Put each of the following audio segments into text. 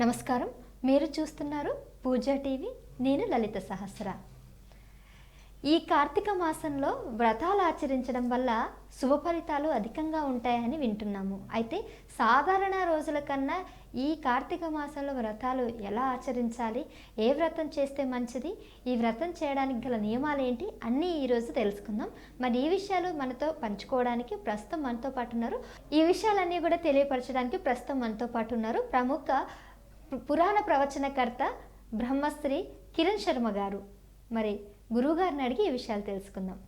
నమస్కారం. మీరు చూస్తున్నారు పూజా టీవీ. నేను లలిత సహస్ర. ఈ కార్తీక మాసంలో వ్రతాలు ఆచరించడం వల్ల శుభ ఫలితాలు అధికంగా ఉంటాయని వింటున్నాము. అయితే సాధారణ రోజుల కన్నా ఈ కార్తీక మాసంలో వ్రతాలు ఎలా ఆచరించాలి? ఏ వ్రతం చేస్తే మంచిది? ఈ వ్రతం చేయడానికి గల నియమాలు ఏంటి? అన్నీ ఈరోజు తెలుసుకుందాం. మరి ఈ విషయాలు మనతో పంచుకోవడానికి ప్రస్తుతం మనతో పాటు ఉన్నారు. ఈ విషయాలన్నీ కూడా తెలియపరచడానికి ప్రస్తుతం మనతో పాటు ఉన్నారు. ప్రముఖ పురాణ ప్రవచనకర్త బ్రహ్మశ్రీ కిరణ్ శర్మ గారు. మరి గురువుగారిని అడిగి ఈ విషయాలు తెలుసుకుందాం.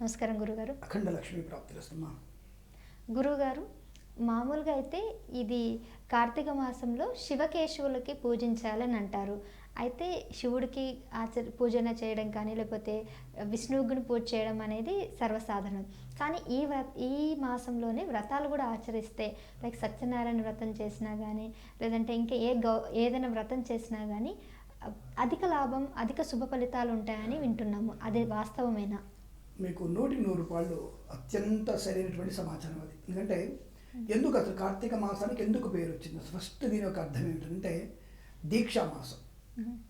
నమస్కారం గురుగారు. అఖండ లక్ష్మీ ప్రాప్తిరస్తమ్మా గురువుగారు మామూలుగా అయితే ఇది కార్తీక మాసంలో శివకేశవులకి పూజించాలని అంటారు. అయితే శివుడికి ఆచర పూజన చేయడం కానీ లేకపోతే విష్ణువుని పూజ చేయడం అనేది సర్వసాధారణం. కానీ ఈ వ్ర ఈ మాసంలోనే వ్రతాలు కూడా ఆచరిస్తే లైక్ సత్యనారాయణ వ్రతం చేసినా కానీ లేదంటే ఇంకా ఏ గౌ ఏదైనా వ్రతం చేసినా కానీ అధిక లాభం అధిక శుభ ఫలితాలు ఉంటాయని వింటున్నాము. అది వాస్తవమేనా? మీకు నూటి నూరు రూపాయలు అత్యంత సరైనటువంటి సమాచారం అది. ఎందుకంటే ఎందుకు అసలు కార్తీక మాసానికి ఎందుకు పేరు వచ్చింది? ఫస్ట్ దీని యొక్క అర్థం ఏమిటంటే దీక్షా మాసం.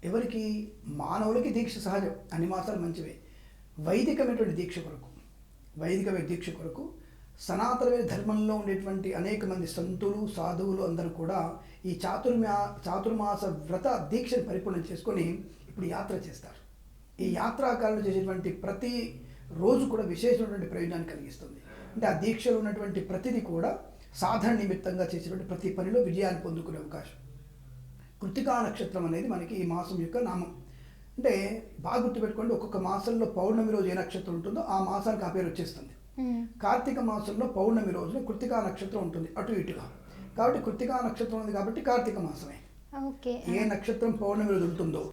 ఎవరికి? మానవులకి దీక్ష సహజం. అన్ని మాసాలు మంచివే. వైదికమైనటువంటి దీక్ష కొరకు వైదికమైన దీక్ష కొరకు సనాతనమైన ధర్మంలో ఉండేటువంటి అనేక మంది సంతులు సాధువులు అందరూ కూడా ఈ చాతుర్మా చాతుర్మాస వ్రత దీక్షను పరిపూర్ణం చేసుకొని ఇప్పుడు యాత్ర చేస్తారు. ఈ యాత్రాకాలంలో చేసేటువంటి ప్రతి రోజు కూడా విశేషమైనటువంటి ప్రయోజనాన్ని కలిగిస్తుంది. అంటే ఆ దీక్షలో ఉన్నటువంటి ప్రతిదీ కూడా సాధన నిమిత్తంగా చేసేటువంటి ప్రతి పనిలో విజయాన్ని పొందుకునే అవకాశం. కృతికా నక్షత్రం అనేది మనకి ఈ మాసం యొక్క నామం. అంటే బాగా గుర్తుపెట్టుకోండి ఒక్కొక్క మాసంలో పౌర్ణమి రోజు ఏ నక్షత్రం ఉంటుందో ఆ మాసానికి ఆ పేరు వచ్చేస్తుంది. కార్తీక మాసంలో పౌర్ణమి రోజున కృతికా నక్షత్రం ఉంటుంది అటు ఇటుగా. కాబట్టి కృతికా నక్షత్రం ఉంది కాబట్టి కార్తీక మాసమే. ఏ నక్షత్రం పౌర్ణమి రోజు ఉంటుందో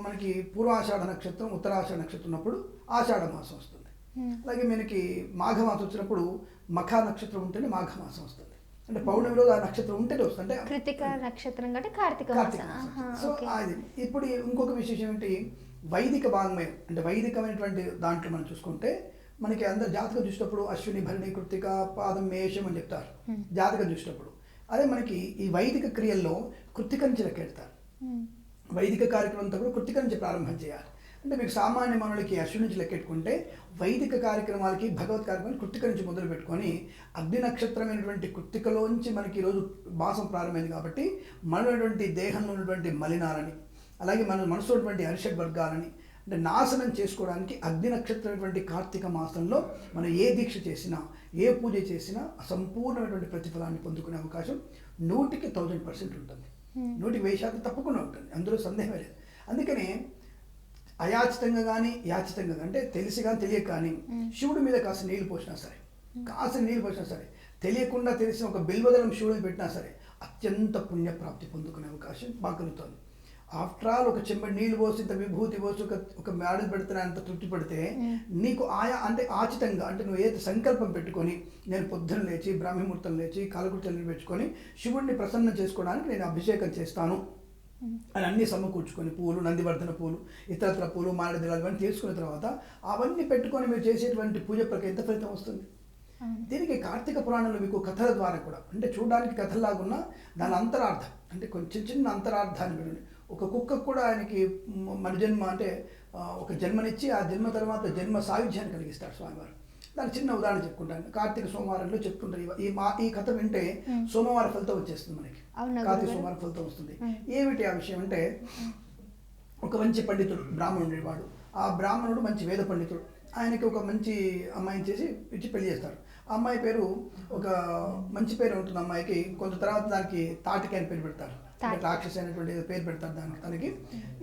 మనకి పూర్వాషాఢ నక్షత్రం ఉత్తరాషాఢ నక్షత్రం ఉన్నప్పుడు ఆషాఢ మాసం వస్తుంది. అలాగే మనకి మాఘమాసం వచ్చినప్పుడు మఖా నక్షత్రం ఉంటేనే మాఘమాసం వస్తుంది. అంటే పౌర్ణమి రోజు ఆ నక్షత్రం ఉంటేనే వస్తుంది. అంటే కృతిక నక్షత్రం కంటే కార్తీక సో. అది ఇప్పుడు ఇంకొక విశేషం ఏంటి? వైదిక వాంగ్మయం. అంటే వైదికమైనటువంటి దాంట్లో మనం చూసుకుంటే మనకి అందరు జాతకం చూసినప్పుడు అశ్విని భరణి కృతిక పాదం మేషం అని చెప్తారు. జాతకం చూసినప్పుడు. అదే మనకి ఈ వైదిక క్రియల్లో కృతిక నుంచి లెక్కెడతారు. వైదిక కార్యక్రమం అంతా కూడా కృతిక నుంచి ప్రారంభం చేయాలి. అంటే మీకు సామాన్య మానవులకి అశ్విని నుంచి లెక్కెట్టుకుంటే వైదిక కార్యక్రమాలకి భగవత్ కార్యక్రమాలు కృతిక నుంచి మొదలు పెట్టుకొని అగ్ని నక్షత్రమైనటువంటి కృతికలోంచి మనకి ఈరోజు మాసం ప్రారంభమైంది కాబట్టి మనటువంటి దేహంలో ఉన్నటువంటి మలినాలని అలాగే మన మనసులో ఉన్నటువంటి అరిషడ్ వర్గాలని అంటే నాశనం చేసుకోవడానికి అగ్ని నక్షత్రమైనటువంటి కార్తీక మాసంలో మనం ఏ దీక్ష చేసినా ఏ పూజ చేసినా సంపూర్ణమైనటువంటి ప్రతిఫలాన్ని పొందుకునే అవకాశం నూటికి థౌజండ్ పర్సెంట్ ఉంటుంది. నూటికి వెయ్యి శాతం తప్పకుండా ఉంటుంది. అందులో సందేహమే లేదు. అందుకనే అయాచితంగా కానీ యాచితంగా అంటే తెలిసి కానీ తెలియక కానీ. శివుడి మీద కాస్త నీళ్ళు పోసినా సరే కాస్త నీళ్ళు పోసినా సరే తెలియకుండా తెలిసిన ఒక బిల్వదలం శివుడిని పెట్టినా సరే అత్యంత పుణ్యప్రాప్తి పొందుకునే అవకాశం బాగా కలుగుతుంది ఆఫ్టర్ ఆల్ ఒక చెంబడి నీళ్ళు పోసి ఇంత విభూతి పోసి ఒక ఒక మేడలు పెడితే అంత తృప్తి పడితే. నీకు ఆయా అంటే ఆచితంగా అంటే నువ్వు ఏదో సంకల్పం పెట్టుకొని నేను పొద్దున్న లేచి బ్రాహ్మీముహూర్తం లేచి కాలకృత్యాలను పెట్టుకొని శివుడిని ప్రసన్నం చేసుకోవడానికి నేను అభిషేకం చేస్తాను అని అన్ని సమకూర్చుకొని పూలు నందివర్ధన పూలు ఇతరత్ర పూలు మారడి ఇవన్నీ తీసుకున్న తర్వాత అవన్నీ పెట్టుకొని మీరు చేసేటువంటి పూజ ప్రక్రియ ఎంత ఫలితం వస్తుంది. దీనికి కార్తీక పురాణంలో మీకు కథల ద్వారా కూడా అంటే చూడడానికి కథలాగున్నా దాని అంతరార్థం అంటే కొంచెం చిన్న అంతరార్థాన్ని వినండి ఒక కుక్కకు కూడా ఆయనకి మ- మన జన్మ అంటే ఒక జన్మనిచ్చి ఆ జన్మ తర్వాత జన్మ సాయుధ్యాన్ని కలిగిస్తాడు స్వామివారు. దాని చిన్న ఉదాహరణ చెప్పుకుంటాను. కార్తీక సోమవారంలో చెప్తుంటారు ఈ- మా ఈ కథ వింటే. సోమవార ఫలితం వచ్చేస్తుంది మనకి. కార్తీక? సోమవారం ఫలితం వస్తుంది. ఏమిటి ఆ విషయం అంటే ఒక మంచి పండితుడు బ్రాహ్మణుడు ఉండేవాడు ఆ బ్రాహ్మణుడు మంచి వేద పండితుడు. ఆయనకి ఒక మంచి అమ్మాయిని చేసి ఇచ్చి పెళ్ళి చేస్తారు. ఆ అమ్మాయి పేరు ఒక మంచి పేరు ఉంటుంది అమ్మాయికి. కొంత తర్వాత దానికి తాటికి అని పేరు పెడతారు. రాక్షసి అనేటువంటి పేరు పెడతారు దానికి తనకి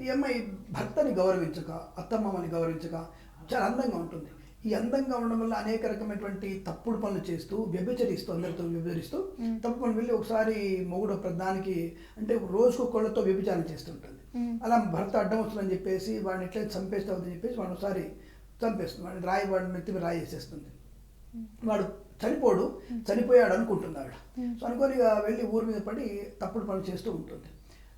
ఈ అమ్మాయి భర్తని గౌరవించక అత్తమ్మని గౌరవించక చాలా అందంగా ఉంటుంది. ఈ అందంగా ఉండడం వల్ల అనేక రకమైనటువంటి తప్పుడు పనులు చేస్తూ వ్యభిచరిస్తూ అందరితో వ్యభిచరిస్తూ. తప్పు పనులు వెళ్ళి ఒకసారి మొగుడు ప్రధానికి అంటే రోజుకు కోళ్ళతో వ్యభిచారం చేస్తుంటుంది. అలా భర్త అడ్డం వస్తుందని చెప్పేసి వాడిని ఎట్లా చంపేస్తావని చెప్పేసి వాడు ఒకసారి చంపేస్తుంది. వాడిని రాయి వాడిని నెత్తి రాయి వేసేస్తుంది. వాడు చనిపోడు చనిపోయాడు Hmm. సో అనుకొని వెళ్ళి ఊరి మీద పడి తప్పుడు పనులు చేస్తూ ఉంటుంది.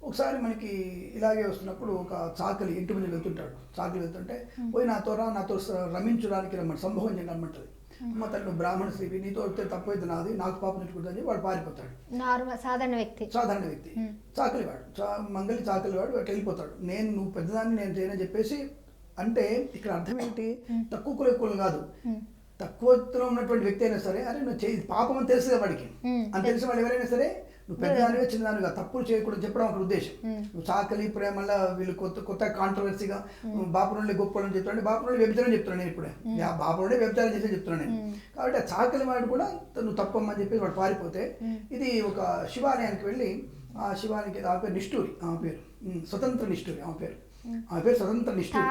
ఒకసారి మనకి ఇలాగే వస్తున్నప్పుడు ఒక చాకలి ఇంటి మీద వెళ్తుంటాడు. చాకలి వెళ్తుంటే పోయి నాతో రా నాతో రమించడానికి రమ్మని సంభవం చేయడం రమ్మంటది అమ్మ తను నువ్వు బ్రాహ్మణ స్త్రీవి నీతో వస్తే తప్పు అయితే నాది నాకు పాపం నెట్టుకుంటుంది వాడు పారిపోతాడు. నార్మల్ సాధారణ వ్యక్తి. సాధారణ వ్యక్తి. Hmm. చాకలివాడు చా మంగళి చాకలివాడు అట్లా వెళ్ళిపోతాడు. నేను నువ్వు పెద్దదాన్ని నేను చేయనని చెప్పేసి అంటే ఇక్కడ అర్థం ఏంటి తక్కువ కుల ఎక్కువ కాదు. తక్కువ ఉన్నటువంటి వ్యక్తి అయినా సరే అరే నువ్వు చేయి పాపం అని తెలుసు వాడికి. అని తెలిసిన వాడు ఎవరైనా సరే నువ్వు పెద్దదానివే చిన్నదానిగా తప్పులు చేయకూడదు చెప్పడం ఒక ఉద్దేశం. నువ్వు చాకలి ప్రేమల వీళ్ళు కొత్త కొత్త కాంట్రవర్సీగా బాపు నుండి గొప్ప అని చెప్తాను బాపు నుండి వ్యభిచారం చెప్తున్నాను నేను ఇప్పుడే. బాపు నుండి వ్యభిచారం చేసి చెప్తున్నాను నేను. కాబట్టి ఆ చాకలి వాడు కూడా నువ్వు తప్పమ్మని చెప్పేసి వాడు పారిపోతే ఇది ఒక శివాలయానికి వెళ్ళి ఆ శివాలయానికి ఆమె పేరు నిష్ఠూరి ఆమె పేరు. స్వతంత్ర నిష్ఠూరి ఆమె పేరు. ఆమె పేరు స్వతంత్ర నిష్ఠూరి.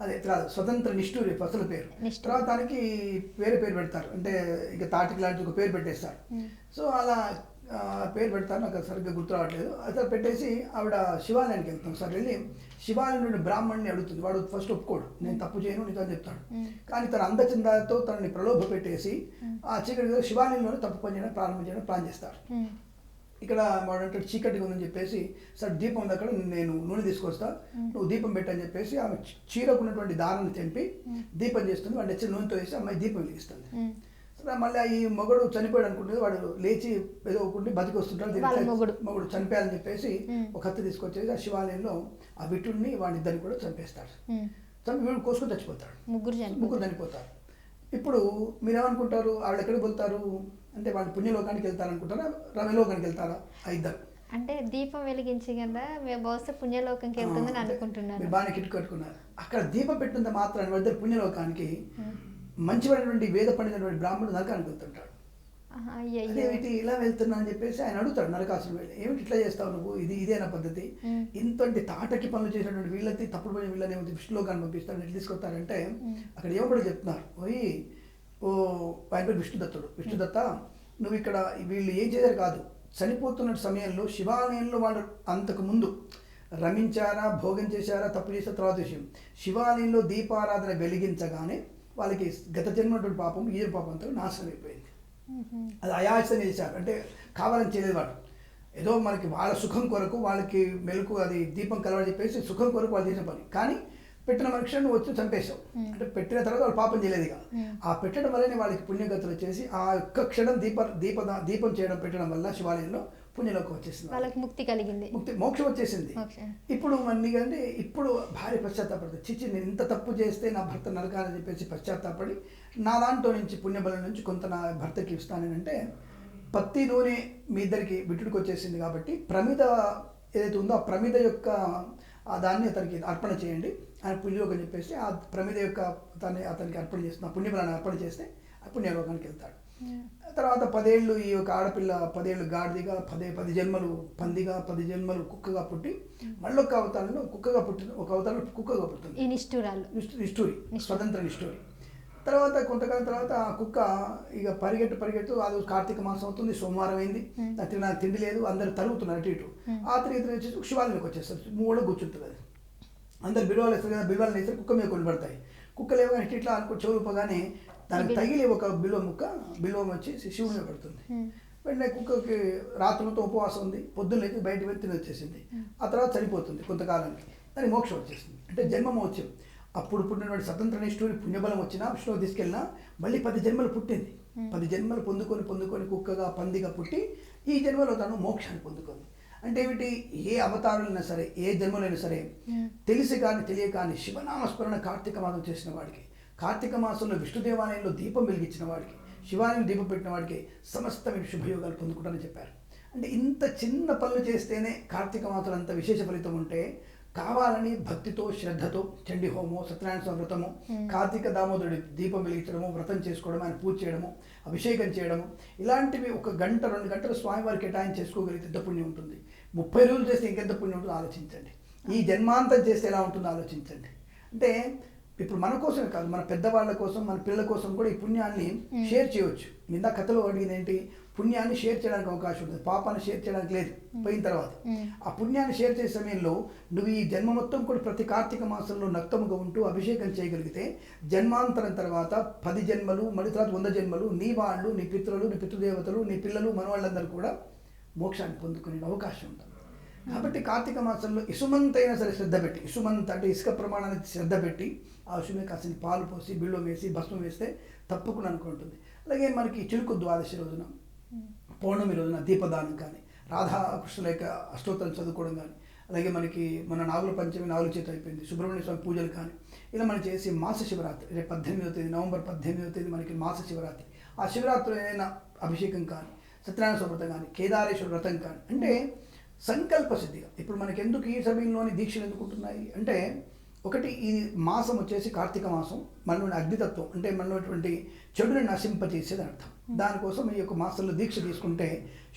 అదే తర్వాత స్వతంత్ర నిష్ఠూరి అసలు పేరు. తర్వాత దానికి వేరే పేరు పెడతారు. అంటే ఇక తాటికి లాంటి ఒక పేరు పెట్టేస్తారు. సో అలా ఆ, పేరు పెడతారు నాకు సరిగ్గా గుర్తు రావట్లేదు. అసలు పెట్టేసి ఆవిడ శివాలయానికి వెళ్తాం సార్. వెళ్ళి శివాలయం నుండి బ్రాహ్మణ్ణి అడుగుతుంది. వాడు ఫస్ట్ ఒప్పుకోడు. నేను తప్పు చేయను నీతో చెప్తాడు. కానీ తన అందచందాలతో తనని ప్రలోభ పెట్టేసి ఆ చీకటి శివాలయంలోనే తప్పు పని చేయడం ప్రారంభం చేయడం ప్లాన్ చేస్తారు ఉమ్. ఇక్కడ వాడు అంటే చీకటిగా ఉందని చెప్పేసి సార్ దీపం ఉంది అక్కడ నేను నూనె తీసుకొస్తా. నువ్వు దీపం పెట్టని చెప్పేసి ఆమె చీరకు ఉన్నటువంటి దారాన్ని తెంపి దీపం చేస్తుంది. వాడు నచ్చిన నూనెతో వేసి అమ్మాయి దీపం వెలిగిస్తుంది. మళ్ళీ ఈ మొగడు చనిపోయాడు అనుకుంటుంది వాడు లేచి ఏదో ఒకటి బతికి వస్తుంటాడు. మొగుడు. చనిపోయాలని చెప్పేసి. ఒక కత్తి తీసుకొచ్చేసి ఆ శివాలయంలో ఆ విటుడిని వాడిద్దరిని కూడా చంపేస్తాడు. చంపి వీడు కోసుకొని చచ్చిపోతాడు. ముగ్గురు ముగ్గురు చనిపోతారు. ఇప్పుడు మీరేమనుకుంటారు? ఆవిడ ఎక్కడికి వెళ్తారు? అంటే వాళ్ళు పుణ్యలోకానికి వెళ్తారనుకుంటారా? రమలోకానికి వెళ్తారా? ఆ ఇద్దరు. అంటే దీపం వెలిగించి కదా మేము బహుశా పుణ్యలోకంకి వెళ్తుందని అనుకుంటున్నాను బాగానే కిట్టు కట్టుకున్నారు. అక్కడ దీపం పెట్టినంత మాత్రాన్ని వాళ్ళిద్దరు పుణ్యలోకానికి మంచివైనటువంటి వేద పండినటువంటి బ్రాహ్మణుడు నరకానికి వెళ్తుంటాడు. అదేమిటి ఇలా వెళ్తున్నా అని చెప్పేసి ఆయన అడుగుతాడు నరకాసుని వెళ్ళి ఏమిటి ఇట్లా చేస్తావు నువ్వు? ఇది ఇదేనా పద్ధతి. ఇంతటి తాటకి పనులు చేసినటువంటి వీళ్ళకి తప్పుడు పని వీళ్ళని ఏమో విష్ణులోకాన్ని పంపిస్తాడు ఎట్లా తీసుకొస్తారంటే అక్కడ ఏమో కూడా చెప్తున్నారు. ఓయ్ ఓ ఆయన పేరు విష్ణుదత్తుడు. విష్ణుదత్త నువ్వు ఇక్కడ వీళ్ళు ఏం చేశారు కాదు చనిపోతున్న సమయంలో శివాలయంలో వాళ్ళు అంతకు ముందు రమించారా భోగం చేశారా తప్పు చేసిన తర్వాత విషయం. శివాలయంలో దీపారాధన వెలిగించగానే వాళ్ళకి గత జన్మటువంటి పాపం ఈ పాపంతో నాశనం అయిపోయింది. అది అయాచన చేశారు. అంటే కావాలని చేయలేదు వాడు ఏదో మనకి వాళ్ళ సుఖం కొరకు వాళ్ళకి మెలకు అది దీపం కలవని చెప్పేసి సుఖం కొరకు వాళ్ళు చేసిన పని. కానీ పెట్టిన మనుషులను వచ్చి చంపేశావు. అంటే పెట్టిన తర్వాత వాళ్ళు పాపం చేయలేదు ఇక. ఆ పెట్టడం వల్లనే వాళ్ళకి పుణ్యగతులు వచ్చేసి ఆ ఒక్క క్షణం దీప దీప దీపం చేయడం పెట్టడం వల్ల శివాలయంలో పుణ్యలోకం వచ్చేసింది. వాళ్ళకి ముక్తి కలిగింది. ముక్తి మోక్షం వచ్చేసింది. ఇప్పుడు మళ్ళీ అంటే ఇప్పుడు భార్య పశ్చాత్తాపడుతుంది చిచ్చి నేను ఇంత తప్పు చేస్తే నా భర్త నరకాలని చెప్పేసి పశ్చాత్తాపడి నా దాంట్లో నుంచి పుణ్యబలం నుంచి కొంత నా భర్తకి ఇస్తానని అంటే పత్తి నూనె మీ ఇద్దరికి బిట్టుడికి వచ్చేసింది కాబట్టి ప్రమిద ఏదైతే ఉందో ఆ ప్రమిద యొక్క ఆ దాన్ని అతనికి అర్పణ చేయండి. ఆయన పుణ్యలోకం చెప్పేసి ఆ ప్రమిద యొక్క అతన్ని అతనికి అర్పణ చేస్తుంది ఆ పుణ్యబలాన్ని అర్పణ చేస్తే ఆ పుణ్యలోకానికి వెళ్తాడు. తర్వాత పదేళ్ళు ఈ యొక్క ఆడపిల్ల పదేళ్ళు గాడిదిగా పదే పది జన్మలు పందిగా పది జన్మలు కుక్కగా పుట్టి మళ్ళొక్క అవతారంలో కుక్కగా పుట్టిన ఒక అవతారంలో కుక్కగా పుట్టింది. నిష్ఠురాలు. నిష్ఠు- నిష్ఠూరి స్వతంత్ర నిష్ఠూరి. తర్వాత కొంతకాలం తర్వాత ఆ కుక్క ఇక పరిగెట్టు పరిగెట్టు అది కార్తీక మాసం అవుతుంది సోమవారం అయింది. నాకు తిండి లేదు అందరు తరుగుతున్నారు అటు ఇటు. ఆ తిరిగి తిరిగి వచ్చేసి శివాలయంలోకి వచ్చేస్తారు మూడో కూర్చుంటుంది అది. అందరు బిల్వాలు వేస్తారు కదా బిల్వాలు వేస్తారు కుక్క మీద కొన్ని పడతాయి కుక్కలు ఏమో ఇట్లా ఇట్లా అనుకో చెవులుపగానే దానికి తగిలి ఒక బిల్వ ముక్క బిల్వం వచ్చి శివుడి మీద పడుతుంది. వెంటనే కుక్కకి రాత్రి మొత్తం ఉపవాసం ఉంది పొద్దున్న లేచి బయట వెళ్ళి తిని వచ్చేసింది. ఆ తర్వాత చనిపోతుంది కొంతకాలానికి. దానికి మోక్షం వచ్చేసింది. అంటే జన్మ మోక్షం. అప్పుడు పుట్టినటువంటి స్వతంత్ర నిష్ఠూరి పుణ్యబలం వచ్చినా విష్ణువు తీసుకెళ్ళినా మళ్ళీ పది జన్మలు పుట్టింది. పది జన్మలు పొందుకొని పొందుకొని కుక్కగా పందిగా పుట్టి ఈ జన్మలో తను మోక్షాన్ని పొందుకుంది. అంటే ఏమిటి? ఏ అవతారులైనా సరే ఏ జన్మలైనా సరే తెలిసి కానీ తెలియక కానీ శివనామస్మరణ కార్తీక మాసం చేసిన వాడికి కార్తీక మాసంలో విష్ణు దేవాలయంలో దీపం వెలిగించిన వాడికి శివాలయం దీపం పెట్టిన వాడికి సమస్తమైన శుభయోగాలు పొందుకుంటారని చెప్పారు. అంటే ఇంత చిన్న పనులు చేస్తేనే కార్తీక మాసం అంత విశేష ఫలితం ఉంటే కావాలని భక్తితో శ్రద్ధతో చండి హోమం సత్యనారాయణ వ్రతము కార్తీక దామోదరుడి దీపం వెలిగించడము వ్రతం చేసుకోవడం ఆయన పూజ చేయడము అభిషేకం చేయడము ఇలాంటివి ఒక గంట రెండు గంటలు స్వామివారికి కేటాయించి చేసుకోగలిగితే ఎంత పుణ్యం ఉంటుంది? ముప్పై రోజులు చేస్తే ఇంకెంత పుణ్యం ఉంటుందో ఆలోచించండి. ఈ జన్మాంతం చేస్తే ఎలా ఉంటుందో ఆలోచించండి. అంటే ఇప్పుడు మన కోసమే కాదు మన పెద్దవాళ్ళ కోసం మన పిల్లల కోసం కూడా ఈ పుణ్యాన్ని షేర్ చేయవచ్చు. నిందా కథలో అడిగింది ఏంటి? పుణ్యాన్ని షేర్ చేయడానికి అవకాశం ఉంటుంది పాపాన్ని షేర్ చేయడానికి లేదు పోయిన తర్వాత. ఆ పుణ్యాన్ని షేర్ చేసే సమయంలో నువ్వు ఈ జన్మ మొత్తం కూడా ప్రతి కార్తీక మాసంలో నక్తముగా ఉంటూ అభిషేకం చేయగలిగితే జన్మాంతరం తర్వాత పది జన్మలు మళ్ళీ తర్వాత వంద జన్మలు నీ వాళ్ళు నీ పితృలు నీ పితృదేవతలు నీ పిల్లలు మనవాళ్ళందరూ కూడా మోక్షాన్ని పొందుకునే అవకాశం ఉంటుంది. కాబట్టి కార్తీక మాసంలో ఇసుమంతైనా సరే శ్రద్ధ పెట్టి ఇసుమంత అంటే ఇసుక ప్రమాణానికి శ్రద్ధ పెట్టి ఆ ఇసుమే కాసిన పాలు పోసి బిళ్ళం వేసి భస్మం వేస్తే తప్పకుండా అనుకుంటుంది. అలాగే మనకి చిలుకు ద్వాదశి రోజున పౌర్ణమి రోజున దీపదానం కానీ రాధాకృష్ణుల యొక్క అష్టోత్తరం చదువుకోవడం కానీ అలాగే మనకి మన నాగుల పంచమి నాగుల చేతి అయిపోయింది సుబ్రహ్మణ్య స్వామి పూజలు కానీ ఇలా మనం చేసి మాస శివరాత్రి రేపు పద్దెనిమిదో తేదీ నవంబర్ పద్దెనిమిదో తేదీ మనకి మాస శివరాత్రి. ఆ శివరాత్రి ఏదైనా అభిషేకం కానీ సత్యనారాయణ స్వామి వ్రతం కానీ కేదారేశ్వర వ్రతం కానీ అంటే సంకల్ప సిద్ధిగా. ఇప్పుడు మనకి ఎందుకు ఈ సమయంలోని దీక్షలు ఎందుకు ఉంటున్నాయి అంటే ఒకటి ఈ మాసం వచ్చేసి కార్తీక మాసం మనలోని అగ్నితత్వం అంటే మనలోటువంటి చెడుని నశింపజేసేది అర్థం. దానికోసం ఈ యొక్క మాసంలో దీక్ష తీసుకుంటే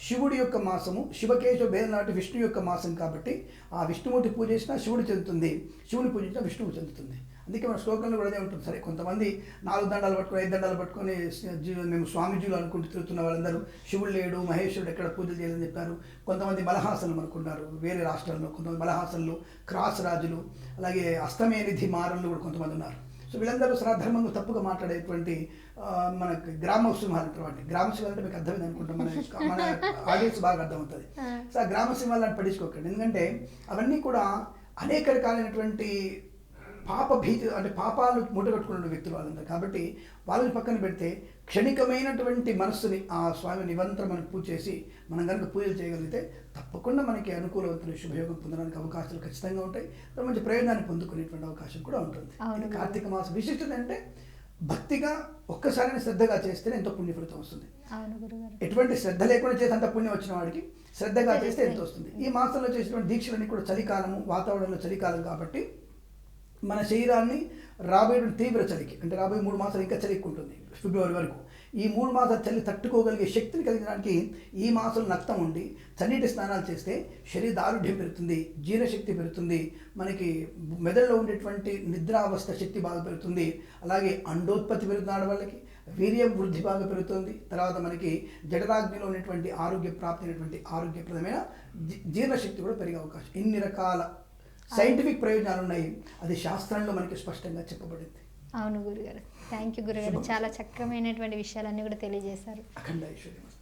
శివుడి యొక్క మాసము శివకేశవ భేదనాటి విష్ణు యొక్క మాసం కాబట్టి ఆ విష్ణుమూర్తి పూజ చేసినా శివుడు చెందుతుంది. శివుని పూజించినా విష్ణువు చెందుతుంది. అందుకే మన శ్లోకంలో కూడా అదే ఉంటుంది. సరే కొంతమంది నాలుగు దండాలు పట్టుకొని ఐదు దండాలు పట్టుకొని మేము స్వామీజీలు అనుకుంటూ తిరుగుతున్న వాళ్ళందరూ శివుడు లేడు మహేశ్వరుడు ఎక్కడ పూజలు చేయాలని చెప్పారు. కొంతమంది మలహాసనులు అనుకున్నారు వేరే రాష్ట్రాల్లో కొంతమంది మలహాసనులు క్రాస్ రాజులు అలాగే అస్తమేనిధి మారన్లు కూడా కొంతమంది ఉన్నారు. సో వీళ్ళందరూ సరాధర్మంగా తప్పుగా మాట్లాడేటువంటి ఆ, మనకి గ్రామ సింహాలు అంటారు గ్రామ సింహాలు అంటే మీకు అర్థమైంది అనుకుంటాం మన మన ఆడియన్స్ బాగా అర్థమవుతుంది. సో ఆ గ్రామ సింహాలు అని పట్టించుకోకండి. ఎందుకంటే అవన్నీ కూడా అనేక రకాలైనటువంటి పాప భీతి అంటే పాపాలు మూటగట్టుకున్న వ్యక్తులు వాళ్ళందరూ కాబట్టి వాళ్ళని పక్కన పెడితే క్షణికమైనటువంటి మనస్సుని ఆ స్వామి నిరంతరం మనం పూజ చేసి మనం కనుక పూజలు చేయగలిగితే తప్పకుండా మనకి అనుకూలవంతులు శుభయోగం పొందడానికి అవకాశాలు ఖచ్చితంగా ఉంటాయి. మంచి ప్రయోజనాన్ని పొందుకునేటువంటి అవకాశం కూడా ఉంటుంది. కార్తీక మాసం విశిష్టత అంటే భక్తిగా ఒక్కసారి శ్రద్ధగా చేస్తేనే ఎంతో పుణ్య ఫలితం వస్తుంది ఎటువంటి శ్రద్ధ లేకుండా చేసి అంత పుణ్యం వచ్చిన వాడికి శ్రద్ధగా చేస్తే ఎంత వస్తుంది. ఈ మాసంలో చేసినటువంటి దీక్షలన్నీ కూడా చలికాలము వాతావరణంలో చలికాలం కాబట్టి మన శరీరాన్ని రాబోయే తీవ్ర చలికి అంటే రాబోయే మూడు మాసాలు ఇంకా చలి ఎక్కువ ఉంటుంది ఫిబ్రవరి వరకు. ఈ మూడు మాసాల చలి తట్టుకోగలిగే శక్తిని కలిగించడానికి ఈ మాసం నక్తం ఉండి చన్నీటి స్నానాలు చేస్తే శరీర దారుఢ్యం పెరుగుతుంది జీర్ణశక్తి పెరుగుతుంది మనకి మెదడులో ఉండేటువంటి నిద్రావస్థ శక్తి బాగా పెరుగుతుంది అలాగే అండోత్పత్తి పెరుగుతుంది ఆడవాళ్ళకి వీర్యం వృద్ధి బాగా పెరుగుతుంది తర్వాత మనకి జఠరాగ్నిలో ఉన్నటువంటి ఆరోగ్య ప్రాప్తి అయినటువంటి ఆరోగ్యప్రదమైన జీర్ణశక్తి కూడా పెరిగే అవకాశం. ఇన్ని రకాల సైంటిఫిక్ ప్రయోజనాలు ఉన్నాయి అది శాస్త్రంలో మనకి స్పష్టంగా చెప్పబడింది. అవును గురుగారు. థ్యాంక్ యూ గురుగారు. చాలా చక్కమైనటువంటి విషయాలన్నీ కూడా తెలియజేశారు. అఖండ ఐశ్వర్యం.